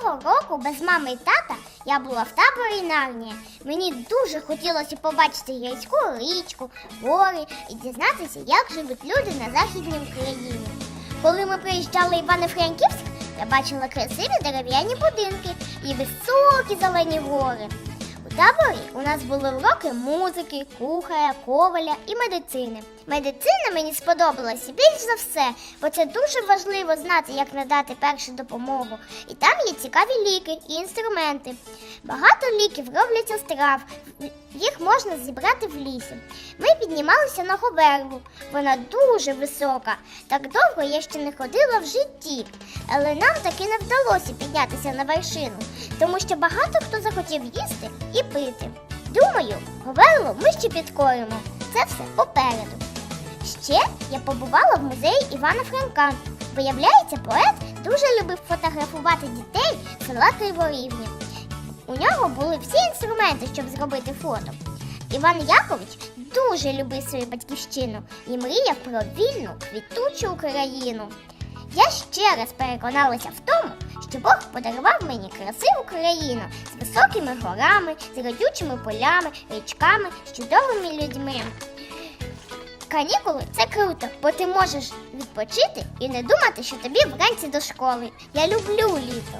Того року без мами і тата я була в таборі нарні. Мені дуже хотілося побачити гірську річку, гори і дізнатися, як живуть люди на західній Україні. Коли ми приїжджали Івано-Франківськ, я бачила красиві дерев'яні будинки і високі зелені гори. У таборі у нас були уроки музики, кухаря, коваля і медицини. Медицина мені сподобалася більш за все, бо це дуже важливо знати, як надати першу допомогу. І там є цікаві ліки і інструменти. Багато ліків робляться з трав, їх можна зібрати в лісі. Ми піднімалися на Говерлу. Вона дуже висока. Так довго я ще не ходила в житті. Але нам таки не вдалося піднятися на вершину, тому що багато хто захотів їсти і пити. Думаю, Говерлу ми ще підкоримо. Це все попереду. Ще я побувала в музеї Івана Франка. Виявляється, поет дуже любив фотографувати дітей села Криворівні. У нього були всі інструменти, щоб зробити фото. Іван Якович дуже любив свою батьківщину і мріяв про вільну, квітучу Україну. Я ще раз переконалася в тому, що Бог подарував мені красиву країну з високими горами, з родючими полями, річками, з чудовими людьми. Канікули це круто, бо ти можеш відпочити і не думати, що тобі вранці до школи. Я люблю літо.